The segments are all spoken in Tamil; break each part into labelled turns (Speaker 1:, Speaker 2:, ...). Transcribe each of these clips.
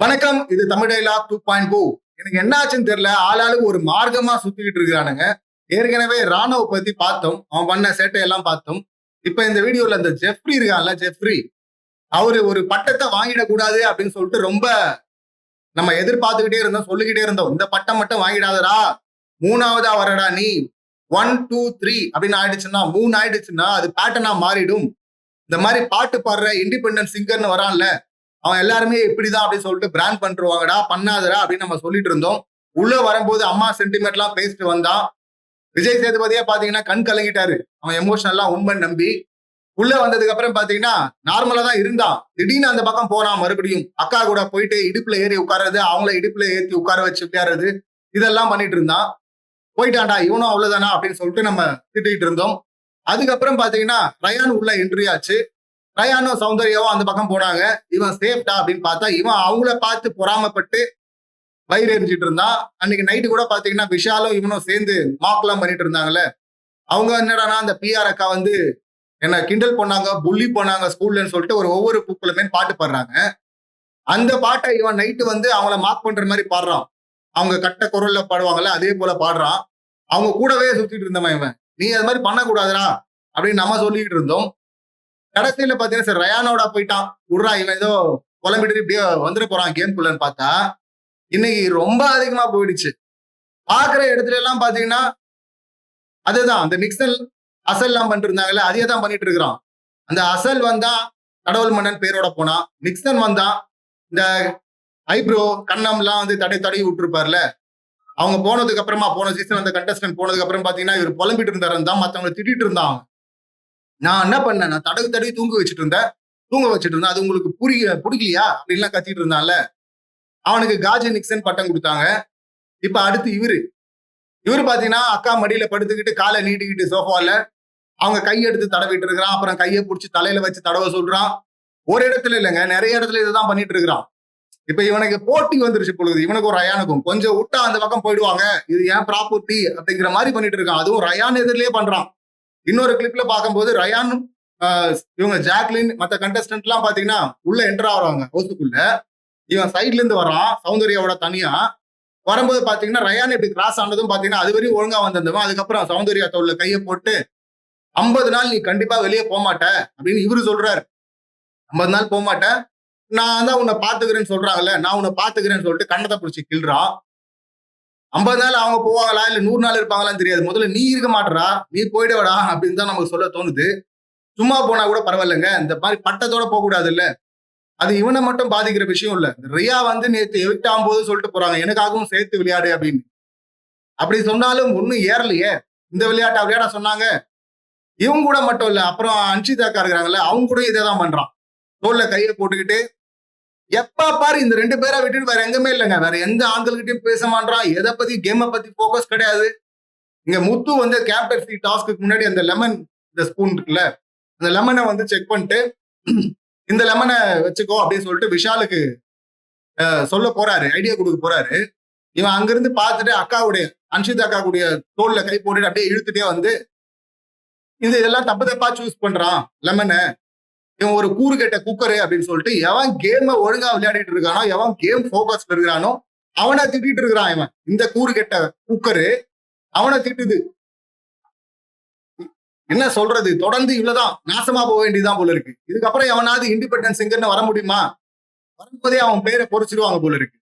Speaker 1: வணக்கம் இது தமிழ் டைலாக் டூ பாயிண்ட் டூ எனக்கு என்ன ஆச்சுன்னு தெரியல ஆளாளுக்கு ஒரு மார்க்கமா சுத்திக்கிட்டு இருக்கிறானுங்க. ஏற்கனவே ராணுவ பத்தி பார்த்தோம் அவன் பண்ண சேட்டை எல்லாம் பார்த்தோம். இப்ப இந்த வீடியோல இந்த ஜெஃப்ரி இருக்கான்ல ஜெஃப்ரி அவரு ஒரு பட்டத்தை வாங்கிடக்கூடாது அப்படின்னு சொல்லிட்டு ரொம்ப நம்ம எதிர்பார்த்துக்கிட்டே இருந்தோம் சொல்லிக்கிட்டே இருந்தோம். இந்த பட்டம் மட்டும் வாங்கிடாதடா. மூணாவதா வரடா நீ. ஒன் டூ த்ரீ அப்படின்னு ஆயிடுச்சுன்னா மூணு ஆயிடுச்சுன்னா அது பேட்டர்னா மாறிடும். இந்த மாதிரி பாட்டு பாடுற இண்டிபெண்டன்ட் சிங்கர்னு வரான்ல அவன் எல்லாருமே இப்படிதான் அப்படின்னு சொல்லிட்டு பிராண்ட் பண்ணிருவாங்கடா பண்ணாதடா அப்படின்னு நம்ம சொல்லிட்டு இருந்தோம். உள்ள வரும்போது அம்மா சென்டிமெண்ட்லாம் பேசிட்டு வந்தான் விஜய் சேதுபதியே பாத்தீங்கன்னா கண் கலங்கிட்டாரு. அவன் எமோஷனல்லாம் உண்மை நம்பி. உள்ள வந்ததுக்கு அப்புறம் பாத்தீங்கன்னா நார்மலா தான் இருந்தான். திடீர்னு அந்த பக்கம் போனான் மறுபடியும் அக்கா கூட போயிட்டு இடுப்புல ஏறி உட்கார்றது அவங்கள இடுப்புல ஏற்றி உட்கார வச்சு விளையாடுறது இதெல்லாம் பண்ணிட்டு இருந்தான். போயிட்டான்டா இவனும் அவ்வளவுதானா அப்படின்னு சொல்லிட்டு நம்ம திட்டிட்டு இருந்தோம். அதுக்கப்புறம் பாத்தீங்கன்னா ரயான் உள்ள என்ட்ரி ஆச்சு. ரயானும் சௌந்தர்யாவும் அந்த பக்கம் போனாங்க. இவன் சேஃப்டா அப்படின்னு பார்த்தா இவன் அவங்கள பார்த்து பொறாமப்பட்டு வயிறு எரிஞ்சிட்டு இருந்தான். அன்னைக்கு நைட்டு கூட பாத்தீங்கன்னா விஷாலும் இவனும் சேர்ந்து மார்க்லாம் பண்ணிட்டு இருந்தாங்கல்ல. அவங்க என்னடானா அந்த பிஆர் அக்கா வந்து என்ன கிண்டல் பண்ணாங்க புள்ளி பண்ணாங்க ஸ்கூல்லன்னு சொல்லிட்டு ஒரு ஒவ்வொரு பூக்களுமே பாட்டு பாடுறாங்க. அந்த பாட்டை இவன் நைட்டு வந்து அவங்கள மார்க் பண்ற மாதிரி பாடுறான். அவங்க கட்ட குரல்ல பாடுவாங்கல்ல அதே போல பாடுறான். அவங்க கூடவே சுத்திட்டு இருந்தவன் இவன். நீ அது மாதிரி பண்ணக்கூடாதுடா அப்படின்னு நம்ம சொல்லிக்கிட்டு இருந்தோம். கடைசியில பாத்தீங்கன்னா சார் ரயானோட போயிட்டான். உர்ரா இவன் ஏதோ குழம்பிட்டு இப்படியே வந்துட போறான் கேம்குள்ளன்னு பார்த்தா இன்னைக்கு ரொம்ப அதிகமா போயிடுச்சு. பாக்குற இடத்துல எல்லாம் பாத்தீங்கன்னா அதுதான் அந்த மிக்சல் அசல் எல்லாம் பண்ணிட்டு இருந்தாங்கல்ல அதே தான் பண்ணிட்டு இருக்கிறான். அந்த அசல் வந்தா கடவுள் மன்னன் பேரோட போனான் மிக்சன் வந்தா இந்த ஐப்ரோ கண்ணம்லாம் வந்து தடை தடவி விட்டுருப்பார்ல. அவங்க போனதுக்கு அப்புறமா போன சீசன் அந்த கண்டஸ்டன்ட் போனதுக்கு அப்புறம் பாத்தீங்கன்னா இவர் புலம்பிட்டு இருந்தாரு தான் மத்தவங்களை திட்டிட்டு இருந்தாங்க. நான் என்ன பண்ணேன்? நான் தடகு தடவி தூங்க வச்சுட்டு இருந்தேன். தூங்க வச்சுட்டு இருந்தேன். அது உங்களுக்கு புரிய பிடிக்கலையா அப்படின்லாம் கத்திட்டு இருந்தான்ல. அவனுக்கு காஜி நிக்சன் பட்டம் கொடுத்தாங்க. இப்ப அடுத்து இவரு. இவர் பாத்தீங்கன்னா அக்கா மடியில படுத்துக்கிட்டு காலை நீட்டிக்கிட்டு சோஃபால அவங்க கையெடுத்து தடவிட்டு இருக்கிறான். அப்புறம் கையை பிடிச்சி தலையில வச்சு தடவ சொல்றான். ஒரு இடத்துல இல்லைங்க நிறைய இடத்துல இதுதான் பண்ணிட்டு இருக்கிறான். இப்ப இவனுக்கு போட்டி வந்துருச்சு பொழுது இவனுக்கு ஒரு ரயானுக்கும். கொஞ்சம் விட்டா அந்த பக்கம் போயிடுவாங்க. இது ஏன் ப்ராப்பர்ட்டி அப்படிங்கிற மாதிரி பண்ணிட்டு இருக்கான். அதுவும் ரயான் எதிரிலேயே பண்றான். இன்னொரு கிளிப்ல பார்க்கும்போது ரயான் இவங்க ஜாக்லின் மற்ற கண்டஸ்டன்ட் எல்லாம் பாத்தீங்கன்னா உள்ள என்டர் ஆகுறாங்க ஹவுஸுக்குள்ள இவன் சைட்ல இருந்து வரான் சௌந்தர்யாவோட தனியா. வரும்போது பாத்தீங்கன்னா ரயான் இப்படி கிராஸ் ஆனதும் பாத்தீங்கன்னா அது வரையும் ஒழுங்கா வந்திருந்தவன். அதுக்கப்புறம் சௌந்தர்யா தோல்ல கையை போட்டு ஐம்பது நாள் நீ கண்டிப்பா வெளியே போக மாட்ட அப்படின்னு இவரு சொல்றாரு. ஐம்பது நாள் போக மாட்டேன் நான் தான் உன்னை பாத்துக்கிறேன்னு சொல்றாங்கல்ல. நான் உன்னை பாத்துக்கிறேன்னு சொல்லிட்டு கண்ணத்தை பிடிச்சி கிள்றான். ஐம்பது நாள் அவங்க போவாங்களா? இல்ல நூறு நாள் இருப்பாங்களான்னு தெரியாது. முதல்ல நீ இருக்க மாட்டறா. நீ போயிடுவடா அப்படின்னு தான் நமக்கு சொல்ல தோணுது. சும்மா போனா கூட பரவாயில்லைங்க. இந்த மாதிரி பட்டத்தோட போக கூடாது இல்ல அது இவனை மட்டும் பாதிக்கிற விஷயம் இல்ல. ரியா வந்து நேற்று எவிட்டாம் போது சொல்லிட்டு போறாங்க. எனக்காகவும் சேர்த்து விளையாடு அப்படின்னு. அப்படி சொன்னாலும் ஒன்றும் ஏறலையே. இந்த விளையாட்டை விளையாட சொன்னாங்க. இவங்க கூட மட்டும் இல்லை. அப்புறம் அன்ஷிதாக்கா இருக்கிறாங்கல்ல அவங்க கூட இதே தான் பண்றான். தோல்ல கையை போட்டுக்கிட்டு எப்ப பாரு இந்த ரெண்டு பேரை விட்டுட்டு வேற எங்கமே இல்லைங்க. வேற எந்த ஆண்கள்கிட்டயும் பேச மாட்டான் எதை பத்தி கேமை பத்தி போக்கஸ் கிடையாது. இங்க முத்து வந்து கேப்டன்சி டாஸ்க்கு முன்னாடி அந்த லெமன் இந்த ஸ்பூன் இருக்குல்ல அந்த லெமனை வந்து செக் பண்ணிட்டு இந்த லெமனை வச்சுக்கோ அப்படின்னு சொல்லிட்டு விஷாலுக்கு சொல்ல போறாரு ஐடியா கொடுக்க போறாரு. இவன் அங்கிருந்து பார்த்துட்டு அக்காவுடைய அன்ஷித் அக்கா கூடிய தோல்ல கை போட்டுட்டு அப்படியே இழுத்துட்டே வந்து இந்த இதெல்லாம் தப்பு தப்பா சூஸ் பண்றான் லெமனை இவன் ஒரு கூறு கெட்ட குக்கரு அப்படின்னு சொல்லிட்டு எவன் கேம ஒழுங்கா விளையாடிட்டு இருக்கானோ எவன் கேம் போக்கஸ்ல இருக்கிறானோ அவனை திட்டிட்டு இருக்கிறான் இவன். இந்த கூறு கெட்ட குக்கரு அவனை திட்டுது. என்ன சொல்றது? தொடர்ந்து இவ்வளவுதான். நாசமா போக வேண்டியதுதான் போல இருக்கு. இதுக்கப்புறம் எவனாவது இண்டிபெண்டன்ஸ் சிங்கர்னு வர முடியுமா? வரும்போதே அவன் பேரை பொறிச்சிடுவாங்க போல இருக்கு.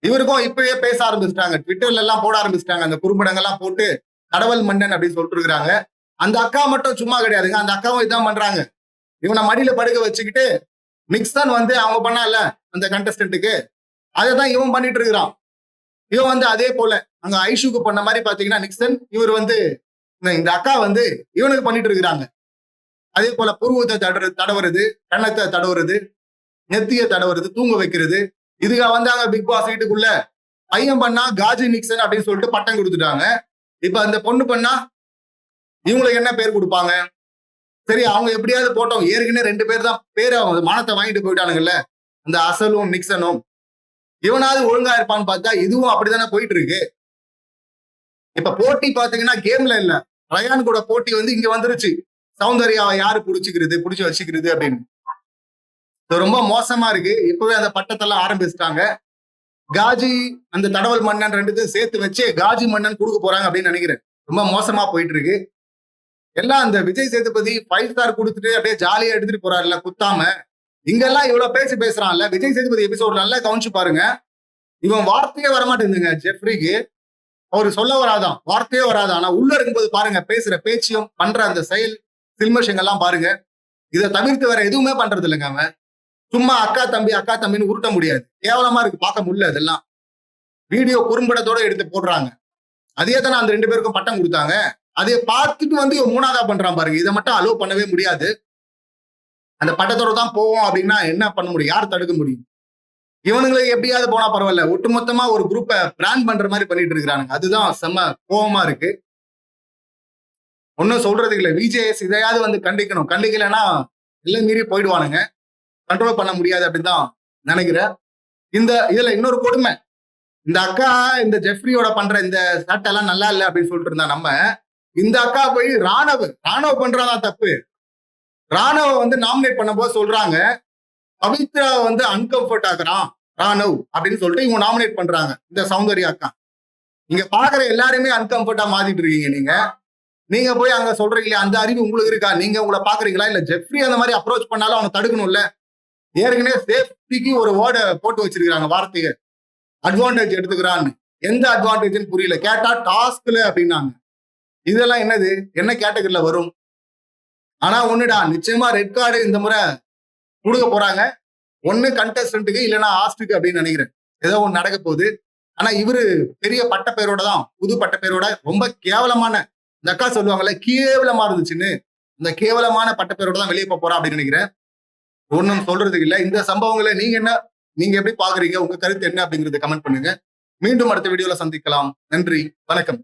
Speaker 1: இவருக்கும் இப்பயே பேச ஆரம்பிச்சிட்டாங்க. ட்விட்டர்ல எல்லாம் போட ஆரம்பிச்சிட்டாங்க. அந்த குறும்படங்கள்லாம் போட்டு கடவுள் மன்னன் அப்படின்னு சொல்லிட்டு இருக்கிறாங்க. அந்த அக்கா மட்டும் சும்மா கிடையாதுங்க. அந்த அக்காவும் இதான் பண்றாங்க. இவனை மடியில படுக்க வச்சுக்கிட்டு மிக்சன் வந்து அவங்க பண்ணால அந்த கண்டஸ்டன்ட்டுக்கு அதை தான் இவன் பண்ணிட்டு இருக்கிறான். இவன் வந்து அதே போல அங்க ஐஷுக்கு பண்ண மாதிரி பாத்தீங்கன்னா நிக்சன் இவர் வந்து இந்த- இந்த அக்கா வந்து இவனுக்கு பண்ணிட்டு இருக்கிறாங்க. அதே போல புருவத்தை தடவு தடவுறது கண்ணத்தை தடவுறது நெத்திய தடவுறது தூங்க வைக்கிறது. இதுக வந்தாங்க பிக் பாஸ் வீட்டுக்குள்ள. பையன் பண்ணா காஜி நிக்சன் அப்படின்னு சொல்லிட்டு பட்டம் கொடுத்துட்டாங்க. இப்ப அந்த பொண்ணு பண்ணா இவங்களுக்கு என்ன பேர் கொடுப்பாங்க? சரி அவங்க எப்படியாவது போட்டோம் ஏற்கனவே ரெண்டு பேர் தான் பேர் அவங்க மானத்தை வாங்கிட்டு போயிட்டானுங்கல்ல? அந்த அசலும் நிக்சனும் இவனாவது ஒழுங்கா இருப்பான்னு பார்த்தா இதுவும் அப்படிதானே போயிட்டு இருக்கு இப்ப போட்டி பாத்தீங்கன்னா கேம்ல இல்ல. ரயான் கூட போட்டி வந்து இங்க வந்துருச்சு. சௌந்தர்யாவை யாரு புடிச்சுக்கிறது புடிச்சு வச்சுக்கிறது அப்படின்னு. இது ரொம்ப மோசமா இருக்கு. இப்பவே அந்த பட்டத்தெல்லாம் ஆரம்பிச்சிட்டாங்க. காஜி அந்த தடவல் மன்னன் ரெண்டுத்தையும் சேர்த்து வச்சு காஜி மன்னன் கொடுக்க போறாங்க அப்படின்னு நினைக்கிறேன். ரொம்ப மோசமா போயிட்டு இருக்கு எல்லாம் அந்த விஜய் சேதுபதி ஃபைவ் ஸ்டார் கொடுத்துட்டு அப்படியே ஜாலியா எடுத்துட்டு போறாருல்ல குத்தாம. இங்கெல்லாம் இவ்வளவு பேசி பேசுறான்ல விஜய் சேதுபதி எபிசோட் நல்லா கவனிச்சு பாருங்க. இவன் வார்த்தையே வரமாட்டேங்குதுங்க ஜெஃப்ரிக்கு. அவர் சொல்ல வராதான் வார்த்தையே வராதான். ஆனா உள்ள இருக்கும்போது பாருங்க பேசுற பேச்சியும் பண்ற அந்த செயல் சில்மஷங்கள்லாம் பாருங்க. இதை தவிர்த்து வேற எதுவுமே பண்றது இல்லைங்க அவன். சும்மா அக்கா தம்பி அக்கா தம்பின்னு உருட்ட முடியாது. கேவலமா இருக்கு பார்க்க முடியல அதெல்லாம். வீடியோ குறும்படத்தோட எடுத்து போடுறாங்க. அதே தானே அந்த ரெண்டு பேருக்கும் பட்டம் கொடுத்தாங்க. அதை பார்த்துட்டு வந்து இவன் மூணாவதா பண்றான் பாருங்க. இதை மட்டும் அலோவ் பண்ணவே முடியாது. அந்த பட்டத்தோட தான் போவோம் அப்படின்னா என்ன பண்ண முடியும்? யார் தடுக்க முடியும்? இவனுங்களுக்கு எப்படியாவது போனா பரவாயில்ல. ஒட்டுமொத்தமா ஒரு குரூப்பை பிராண்ட் பண்ற மாதிரி பண்ணிட்டு இருக்கிறானுங்க. அதுதான் செம்ம கோபமா இருக்கு. ஒன்றும் சொல்றதுக்கு இல்லை. விஜேஎஸ் இதையாவது வந்து கண்டிக்கணும். கண்டிக்கலைன்னா எல்லாம் மீறி போயிடுவானுங்க. கண்ட்ரோல் பண்ண முடியாது அப்படின்னு தான் நினைக்கிறேன் இந்த இதுல இன்னொரு கொடுமை. இந்த அக்கா இந்த ஜெஃப்ரியோட பண்ற இந்த சட்டை எல்லாம் நல்லா இல்லை அப்படின்னு சொல்லிட்டு இருந்தா நம்ம இந்த அக்கா போய் ராணவ ராணவ பண்றதா தப்பு. ராணவ வந்து நாமினேட் பண்ணும்போது சொல்றாங்க பவித்ரா வந்து அன்கம்ஃபர்ட் ஆகுறான் ராணவ் அப்படின்னு சொல்லிட்டு இவங்க நாமினேட் பண்றாங்க இந்த சௌந்தர்யா அக்கா. நீங்க பாக்குற எல்லாருமே அன்கம்ஃபர்டா மாத்திட்டு இருக்கீங்க நீங்க. நீங்க போய் அங்க சொல்றீங்களே அந்த அறிவு உங்களுக்கு இருக்கா? நீங்க உங்களை பாக்குறீங்களா? இல்ல ஜெஃப்ரி அந்த மாதிரி அப்ரோச் பண்ணாலும் அவனை தடுக்கணும்ல? ஏற்கனவே சேஃப்டிக்கு ஒரு வேர்டை போட்டு வச்சிருக்காங்க வார்த்தையை அட்வான்டேஜ் எடுத்துக்கிறான்னு. எந்த அட்வான்டேஜ்னு புரியல. கேட்டா டாஸ்க்ல அப்படின்னாங்க. இதெல்லாம் என்னது? என்ன கேட்டகரியில வரும்? ஆனா ஒண்ணுடா நிச்சயமா ரெட் கார்டு இந்த முறை கொடுக்க போறாங்க. ஒன்னு கண்டஸ்டன்ட்டுக்கு இல்லைன்னா ஆஸ்டுக்கு அப்படின்னு நினைக்கிறேன். ஏதோ ஒன்று நடக்க போகுது. ஆனா இவரு பெரிய பட்ட பேரோட தான் புது பட்ட பேரோட ரொம்ப கேவலமான இந்த அக்கா சொல்லுவாங்கல்ல கேவலமா இருந்துச்சுன்னு. இந்த கேவலமான பட்ட பேரோட தான் வெளியே போக போறா அப்படின்னு நினைக்கிறேன். ஒன்றும் சொல்றதுக்கு இல்லை. இந்த சம்பவங்களை நீங்க என்ன நீங்க எப்படி பாக்குறீங்க உங்க கருத்து என்ன அப்படிங்கறத கமெண்ட் பண்ணுங்க. மீண்டும் அடுத்த வீடியோல சந்திக்கலாம். நன்றி. வணக்கம்.